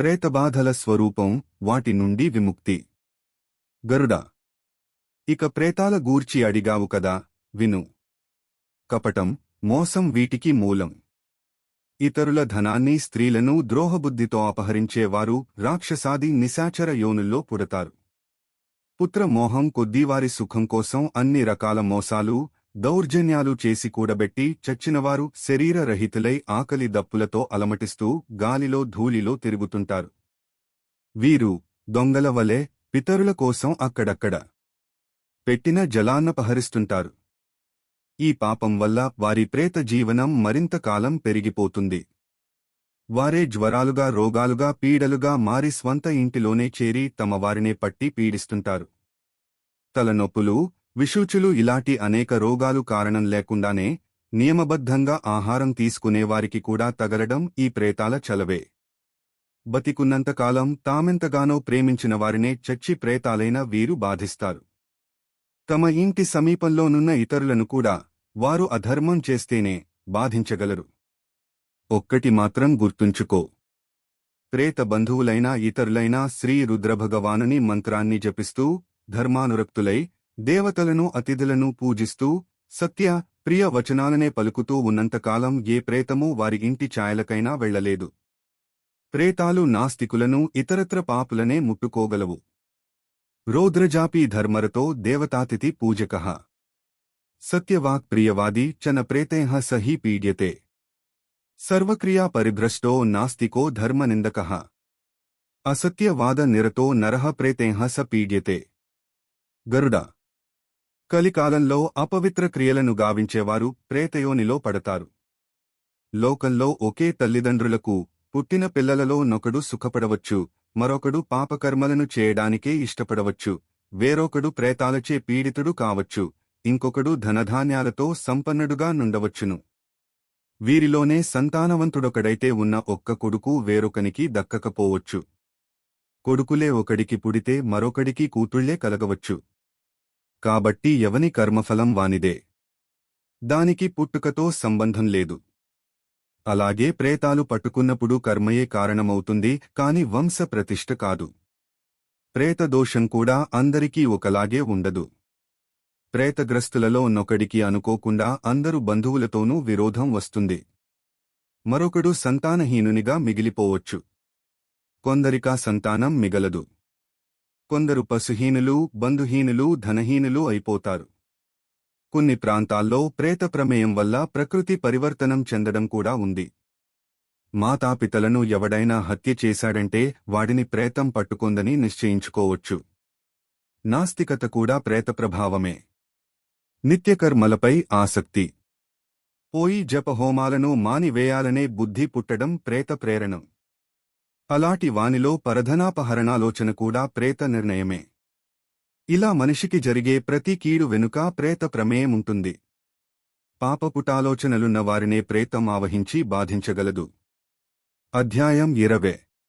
ప్రేతబాధల స్వరూపం వాటి నుండి విముక్తి. గరుడ. ఇక ప్రేతాల గూర్చి అడిగావు కదా విను. కపటం మోసం వీటికి మూలం. ఇతరుల ధనాన్ని స్త్రీలను ద్రోహబుద్ధితో అపహరించేవారు రాక్షసాది నిశాచర యోనుల్లో పుడతారు. పుత్రమోహం కొద్దీవారి సుఖం కోసం అన్ని రకాల మోసాలు దౌర్జన్యాలు చేసి కూడబెట్టి చచ్చినవారు శరీరరహితులై ఆకలి దప్పులతో అలమటిస్తూ గాలిలో ధూళిలో తిరుగుతుంటారు. వీరు దొంగల వలె పితరుల కోసం అక్కడక్కడ పెట్టిన జలాన్నపహరిస్తుంటారు ఈ పాపం వల్ల వారి ప్రేత జీవనం మరింత కాలం పెరిగిపోతుంది. వారే జ్వరాలుగా రోగాలుగా పీడలుగా మారి స్వంత ఇంటిలోనే చేరి తమ వారినే పట్టి పీడిస్తుంటారు. తలనొప్పులు విషూచులు ఇలాంటి అనేక రోగాలు కారణం లేకుండానే నియమబద్ధంగా ఆహారం తీసుకునేవారికి కూడా తగలడం ఈ ప్రేతాల చలవే. బతికున్నంతకాలం తామెంతగానో ప్రేమించిన వారినే చచ్చి ప్రేతాలైన వీరు బాధిస్తారు. తమ ఇంటి సమీపంలోనున్న ఇతరులను కూడా వారు అధర్మం చేస్తేనే బాధించగలరు. ఒక్కటి మాత్రం గుర్తుంచుకో. ప్రేత బంధువులైన ఇతరులైన శ్రీ రుద్రభగవానుని మంత్రాన్ని జపిస్తూ ధర్మానురక్తులై దేవతలను అతిథులను పూజిస్తూ సత్య ప్రియ వచనాలనే పలుకుతూ ఉన్నంతకాలం ఏ ప్రేతమూ వారి ఇంటి ఛాయలకైనా వెళ్ళలేదు ప్రేతాలు నాస్తికులను ఇతరత్ర పాపులనే ముట్టుకోగలవు. రోద్రజాపి ధర్మరతో దేవతాతిథి పూజక. సత్యవాక్ ప్రియవాది చన ప్రేతేహ సహీ పీడ్యతే. సర్వక్రియా పరిభ్రష్టో నాస్తికో ధర్మనిందక అసత్యవాద నిరతో నరహ ప్రేతేహ స పీడ్యతే. గరుడ కలికాలంలో అపవిత్ర క్రియలను గావించేవారు ప్రేతయోనిలో పడతారు. లోకంలో ఒకే తల్లిదండ్రులకు పుట్టిన పిల్లలలో నొకడు సుఖపడవచ్చు మరొకడు పాపకర్మలను చేయడానికే ఇష్టపడవచ్చు వేరొకడు ప్రేతాలచే పీడితుడు కావచ్చు ఇంకొకడు ధనధాన్యాలతో సంపన్నుడుగా నుండవచ్చును. వీరిలోనే సంతానవంతుడొకడైతే ఉన్న ఒక్క కొడుకు వేరొకనికి దక్కకపోవచ్చు. కొడుకులే ఒకడికి పుడితే మరొకడికి కూతుళ్ళే కలగవచ్చు. కాబట్టి ఎవని కర్మఫలం వానిదే? దానికి పుట్టుకతో సంబంధం లేదు. అలాగే ప్రేతాలు పట్టుకున్నప్పుడు కర్మయే కారణమవుతుంది కాని వంశ ప్రతిష్ఠ కాదు. ప్రేతదోషం కూడా అందరికీ ఒకలాగే ఉండదు. ప్రేతగ్రస్తులలో నొకడికి అనుకోకుండా అందరు బంధువులతోనూ విరోధం వస్తుంది. మరొకడు సంతానహీనునిగా మిగిలిపోవచ్చు. కొందరికా సంతానం మిగలదు. కొందరు పశుహీనులు బంధుహీనులు ధనహీనులు అయిపోతారు. కొన్ని ప్రాంతాల్లో ప్రేత ప్రమేయం వల్ల ప్రకృతి పరివర్తనం చెందడం కూడా ఉంది. మాతాపితలను ఎవడైనా హత్య చేశాడంటే వాడిని ప్రేతం పట్టుకుందని నిశ్చయించుకోవచ్చు. నాస్తికత కూడా ప్రేత ప్రభావమే. నిత్యకర్మలపై ఆసక్తి. పోయి జపహోమాలను మానివేయాలనే బుద్ధి పుట్టడం ప్రేత ప్రేరణం. అలాటి వానిలో పరధనాపహరణాలోచన కూడా ప్రేత నిర్ణయమే. ఇలా మనిషికి జరిగే ప్రతి కీడు వెనుక ప్రేత ప్రమేయముంటుంది. పాపపుటాలోచనలున్న వారినే ప్రేతం ఆవహించి బాధించగలదు. అధ్యాయం ఇరవే.